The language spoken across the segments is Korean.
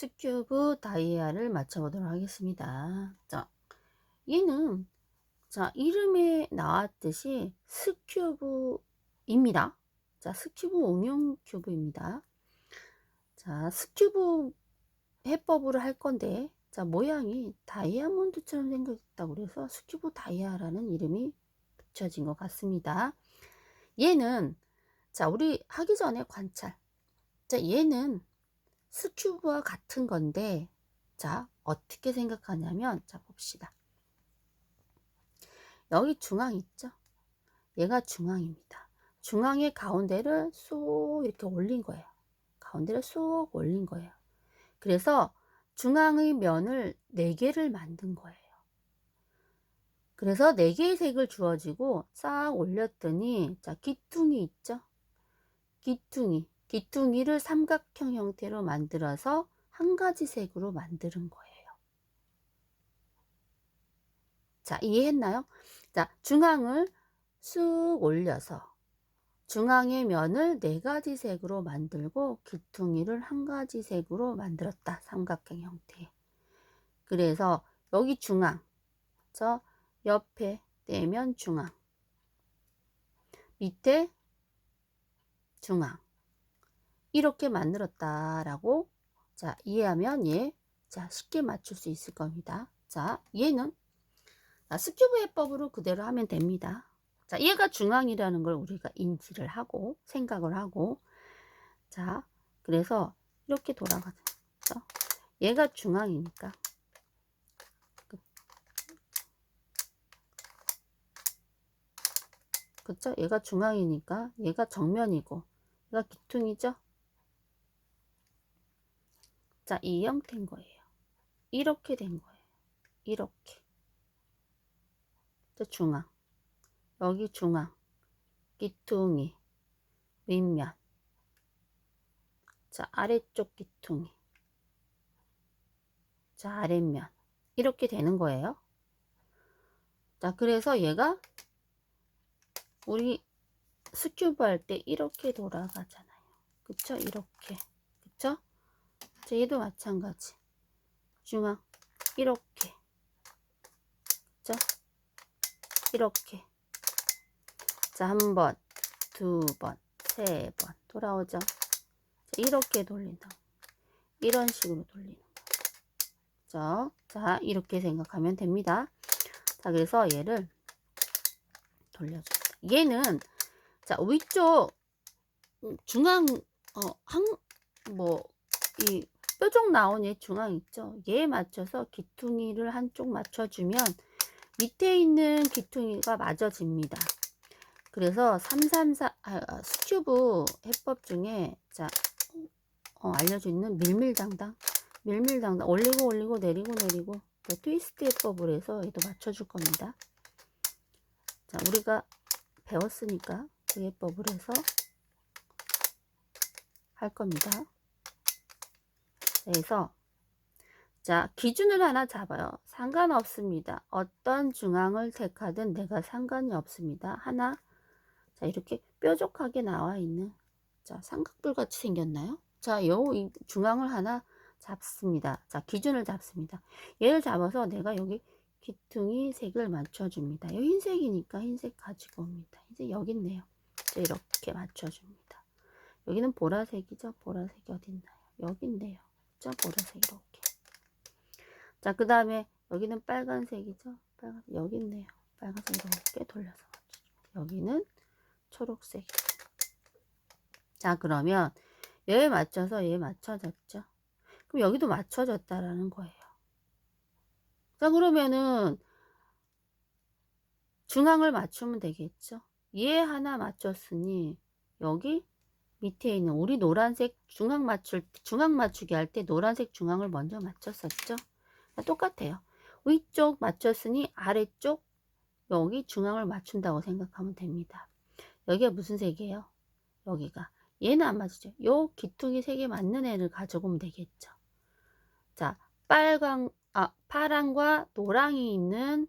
스큐브 다이아를 맞춰보도록 하겠습니다. 자, 얘는 자 이름에 나왔듯이 스큐브입니다. 자, 스큐브 응용 큐브입니다. 자, 스큐브 해법으로 할 건데, 자, 모양이 다이아몬드처럼 생겼다고 그래서 스큐브 다이아라는 이름이 붙여진 것 같습니다. 얘는, 자, 우리 하기 전에 관찰. 자, 얘는 스큐브와 같은 건데, 자, 어떻게 생각하냐면, 자, 봅시다. 여기 중앙 있죠? 얘가 중앙입니다. 중앙의 가운데를 쏙 이렇게 올린 거예요. 가운데를 쏙 올린 거예요. 그래서 중앙의 면을 4개를 만든 거예요. 그래서 4개의 색을 주어지고 싹 올렸더니 자 기퉁이 있죠? 기퉁이. 기퉁이를 삼각형 형태로 만들어서 한 가지 색으로 만드는 거예요. 자, 이해했나요? 자, 중앙을 쑥 올려서 중앙의 면을 네 가지 색으로 만들고 기퉁이를 한 가지 색으로 만들었다. 삼각형 형태. 그래서 여기 중앙, 저 옆에 내면 중앙, 밑에 중앙 이렇게 만들었다라고 자 이해하면 예, 자 쉽게 맞출 수 있을 겁니다. 자 얘는 스큐브 해법으로 그대로 하면 됩니다. 자, 얘가 중앙이라는 걸 우리가 인지를 하고 생각을 하고 자, 그래서 이렇게 돌아가죠. 얘가 중앙이니까 그쵸? 얘가 중앙이니까 얘가 정면이고 얘가 기퉁이죠? 자, 이 형태인 거예요. 이렇게 된 거예요. 이렇게. 저 중앙. 여기 중앙, 기퉁이, 윗면. 자, 아래쪽 기퉁이. 자, 아랫면. 이렇게 되는 거예요. 자, 그래서 얘가 우리 스큐브 할 때 이렇게 돌아가잖아요. 그쵸? 이렇게. 자, 얘도 마찬가지. 중앙. 이렇게. 그쵸? 이렇게. 자, 한 번, 두 번, 세 번 돌아오죠. 자, 이렇게 돌린다. 이런 식으로 돌리는 거죠. 자, 이렇게 생각하면 됩니다. 자, 그래서 얘를 돌려줍니다. 얘는 자, 위쪽 중앙 어, 한 뭐 이 뾰족 나온 얘 중앙 있죠? 얘에 맞춰서 기퉁이를 한쪽 맞춰주면 밑에 있는 기퉁이가 맞아집니다. 그래서 334 아, 아, 스큐브 해법 중에 자 어, 알려져 있는 밀밀당당 밀밀당당 올리고 올리고 내리고 내리고 그 트위스트 해법을 해서 얘도 맞춰줄 겁니다. 자 우리가 배웠으니까 그 해법을 해서 할 겁니다. 그래서 자, 기준을 하나 잡아요. 상관없습니다. 어떤 중앙을 택하든 내가 상관이 없습니다. 하나, 자, 이렇게 뾰족하게 나와 있는, 자, 삼각뿔 같이 생겼나요? 자, 요 중앙을 하나 잡습니다. 자, 기준을 잡습니다. 얘를 잡아서 내가 여기 기퉁이 색을 맞춰줍니다. 이 흰색이니까 흰색 가지고 옵니다. 흰색 여기 있네요. 자, 이렇게 맞춰줍니다. 여기는 보라색이죠? 보라색이 어디 있나요? 여기 있네요. 자, 보라색 이렇게. 자, 그 다음에 여기는 빨간색이죠? 빨간색 여기 있네요. 빨간색 이렇게 돌려서. 여기는 초록색. 자, 그러면 얘에 맞춰서 얘에 맞춰졌죠? 그럼 여기도 맞춰졌다라는 거예요. 자, 그러면은 중앙을 맞추면 되겠죠? 얘 하나 맞췄으니 여기 밑에 있는 우리 노란색 중앙 맞출 중앙 맞추기 할 때 노란색 중앙을 먼저 맞췄었죠? 똑같아요. 위쪽 맞췄으니 아래쪽 여기 중앙을 맞춘다고 생각하면 됩니다. 여기가 무슨 색이에요? 여기가 얘는 안 맞죠. 요 기퉁이 색에 맞는 애를 가져오면 되겠죠. 자, 빨강 아 파랑과 노랑이 있는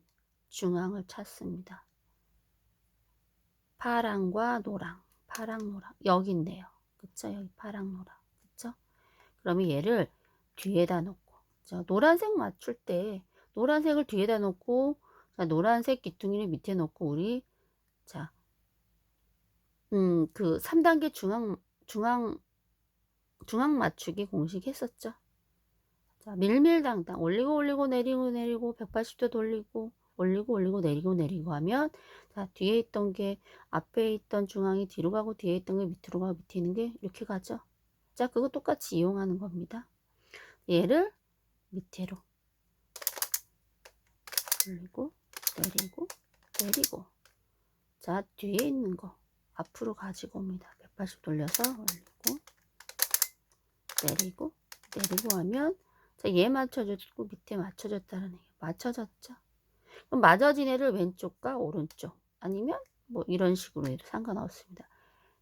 중앙을 찾습니다. 파랑과 노랑, 파랑 노랑 여기 있네요. 그쵸? 여기 파랑 노랑. 그쵸? 그러면 얘를 뒤에다 놓고 자, 노란색 맞출 때 노란색을 뒤에다 놓고 자, 노란색 귀퉁이를 밑에 놓고 우리 자, 음, 그 3단계 중앙 중앙 중앙 맞추기 공식 했었죠. 자, 밀밀당당 올리고 올리고 내리고 내리고 180도 돌리고 올리고 올리고 내리고 내리고 하면 자, 뒤에 있던 게 앞에 있던 중앙이 뒤로 가고 뒤에 있던 게 밑으로 가고 밑에 있는 게 이렇게 가죠. 자, 그거 똑같이 이용하는 겁니다. 얘를 밑으로 올리고 내리고 내리고 자, 뒤에 있는 거 앞으로 가지고 옵니다. 180 돌려서 올리고 내리고 내리고 하면 자, 얘 맞춰줬고 밑에 맞춰줬다는 얘기 맞춰졌죠. 맞아진 애를 왼쪽과 오른쪽 아니면 뭐 이런 식으로 해도 상관없습니다.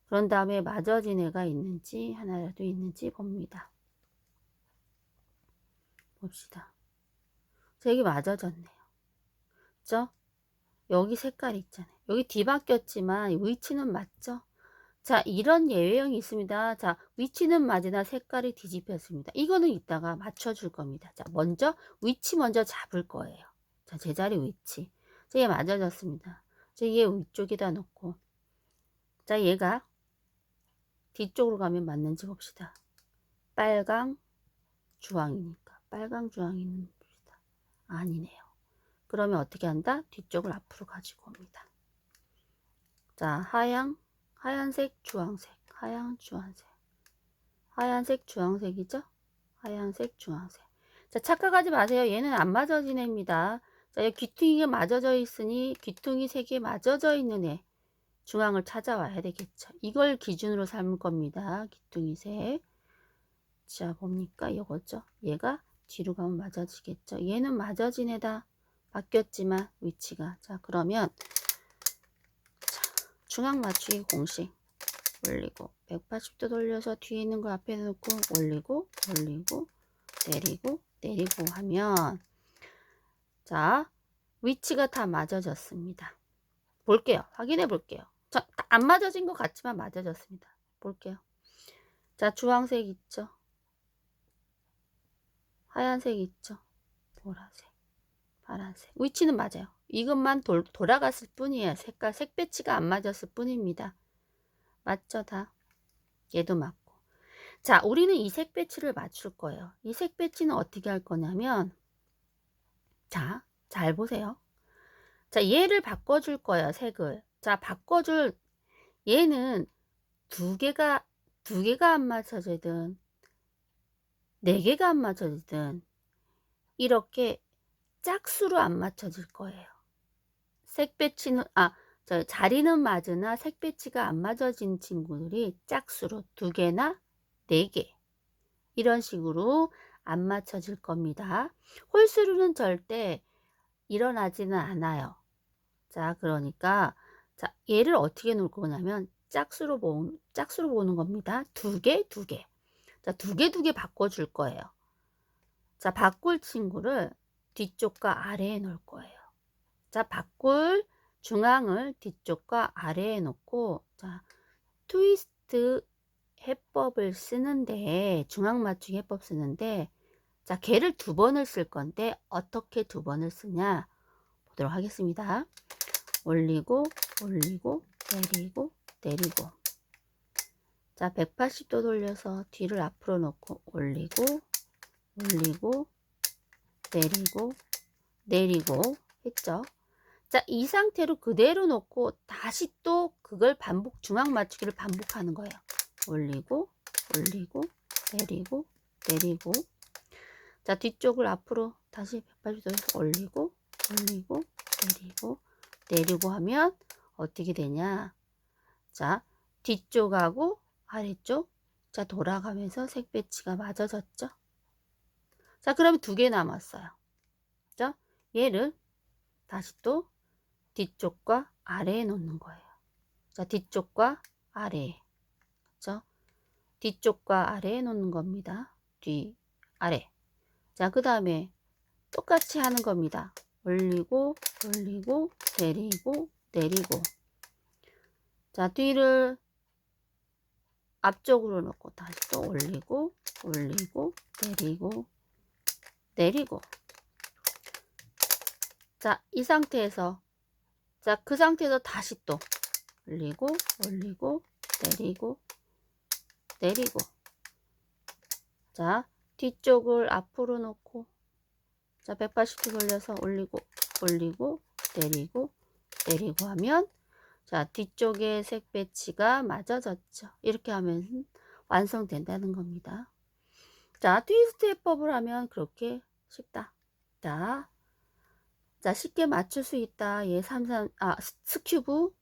그런 다음에 맞아진 애가 있는지 하나라도 있는지 봅니다. 봅시다. 자, 여기 맞아졌네요. 그죠? 여기 색깔 있잖아요. 여기 뒤바뀌었지만 위치는 맞죠? 자, 이런 예외형이 있습니다. 자, 위치는 맞으나 색깔이 뒤집혔습니다. 이거는 이따가 맞춰줄 겁니다. 자, 먼저 위치 먼저 잡을 거예요. 자, 제자리 위치. 자, 얘 맞아졌습니다. 자, 얘 위쪽에다 놓고. 자, 얘가 뒤쪽으로 가면 맞는지 봅시다. 빨강, 주황이니까. 빨강, 주황이는 봅시다. 아니네요. 그러면 어떻게 한다? 뒤쪽을 앞으로 가지고 옵니다. 자, 하양, 하얀색, 주황색, 하양, 주황색. 하얀색, 주황색이죠? 하얀색, 주황색. 자, 착각하지 마세요. 얘는 안 맞아진 애입니다. 자, 여기 귀퉁이가 맞아져 있으니 귀퉁이 세개 맞아져 있는 애. 중앙을 찾아와야 되겠죠. 이걸 기준으로 삼을 겁니다. 귀퉁이 색. 자, 뭡니까? 이거죠. 얘가 뒤로 가면 맞아지겠죠. 얘는 맞아진 애다. 바뀌었지만 위치가. 자, 그러면 자, 중앙 맞추기 공식 올리고 180도 돌려서 뒤에 있는 거 앞에 놓고 올리고 올리고 내리고 내리고 하면 자, 위치가 다 맞아졌습니다. 볼게요. 확인해 볼게요. 자, 안 맞아진 것 같지만 맞아졌습니다. 볼게요. 자, 주황색 있죠? 하얀색 있죠? 보라색, 파란색. 위치는 맞아요. 이것만 돌, 돌아갔을 뿐이에요. 색깔, 색 배치가 안 맞았을 뿐입니다. 맞죠, 다? 얘도 맞고. 자, 우리는 이 색 배치를 맞출 거예요. 이 색 배치는 어떻게 할 거냐면, 자, 잘 보세요. 자, 얘를 바꿔줄 거예요, 색을. 자, 바꿔줄, 얘는 두 개가, 두 개가 안 맞춰지든, 네 개가 안 맞춰지든, 이렇게 짝수로 안 맞춰질 거예요. 색 배치는, 아, 저 자리는 맞으나 색 배치가 안 맞아진 친구들이 짝수로 두 개나 네 개. 이런 식으로 안 맞춰질 겁니다. 홀수로는 절대 일어나지는 않아요. 자, 그러니까 자, 얘를 어떻게 놓을 거냐면 짝수로 보는 짝수로 보는 겁니다. 두 개, 두 개. 자, 두 개, 두 개 바꿔 줄 거예요. 자, 바꿀 친구를 뒤쪽과 아래에 놓을 거예요. 자, 바꿀 중앙을 뒤쪽과 아래에 놓고 자, 트위스트 해법을 쓰는데 중앙 맞추기 해법 쓰는데 자, 개를 두 번을 쓸 건데 어떻게 두 번을 쓰냐 보도록 하겠습니다. 올리고 올리고 내리고 내리고 자 180도 돌려서 뒤를 앞으로 놓고 올리고 올리고 내리고 내리고 했죠. 자, 이 상태로 그대로 놓고 다시 또 그걸 반복 중앙 맞추기를 반복하는 거예요. 올리고 올리고 내리고 내리고 자, 뒤쪽을 앞으로 다시 180도에서 올리고 올리고 내리고 내리고 하면 어떻게 되냐? 자, 뒤쪽하고 아래쪽 자, 돌아가면서 색 배치가 맞아졌죠? 자, 그러면 두 개 남았어요. 자, 얘를 다시 또 뒤쪽과 아래에 놓는 거예요. 자, 뒤쪽과 아래. 그죠? 뒤쪽과 아래에 놓는 겁니다. 뒤, 아래. 자, 그 다음에 똑같이 하는 겁니다. 올리고, 올리고, 내리고, 내리고. 자, 뒤를 앞쪽으로 놓고 다시 또 올리고 올리고 내리고 내리고 자 이 상태에서 자 그 상태에서 다시 또 올리고 올리고 내리고 내리고 자 뒤쪽을 앞으로 놓고 자 180도 돌려서 올리고 올리고 내리고 내리고 하면 자 뒤쪽에 색 배치가 맞아졌죠. 이렇게 하면 완성된다는 겁니다. 자 트위스트 해법을 하면 그렇게 쉽다. 자, 자 쉽게 맞출 수 있다. 얘 삼삼 아 스큐브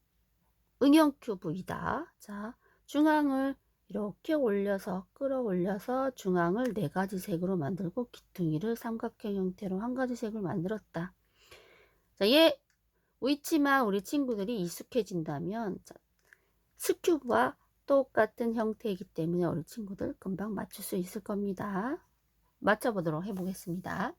응용 큐브이다. 자 중앙을 이렇게 올려서 끌어올려서 중앙을 네 가지 색으로 만들고 기퉁이를 삼각형 형태로 한 가지 색을 만들었다. 자, 얘 위치만 우리 친구들이 익숙해진다면 자, 스큐브와 똑같은 형태이기 때문에 우리 친구들 금방 맞출 수 있을 겁니다. 맞춰보도록 해보겠습니다.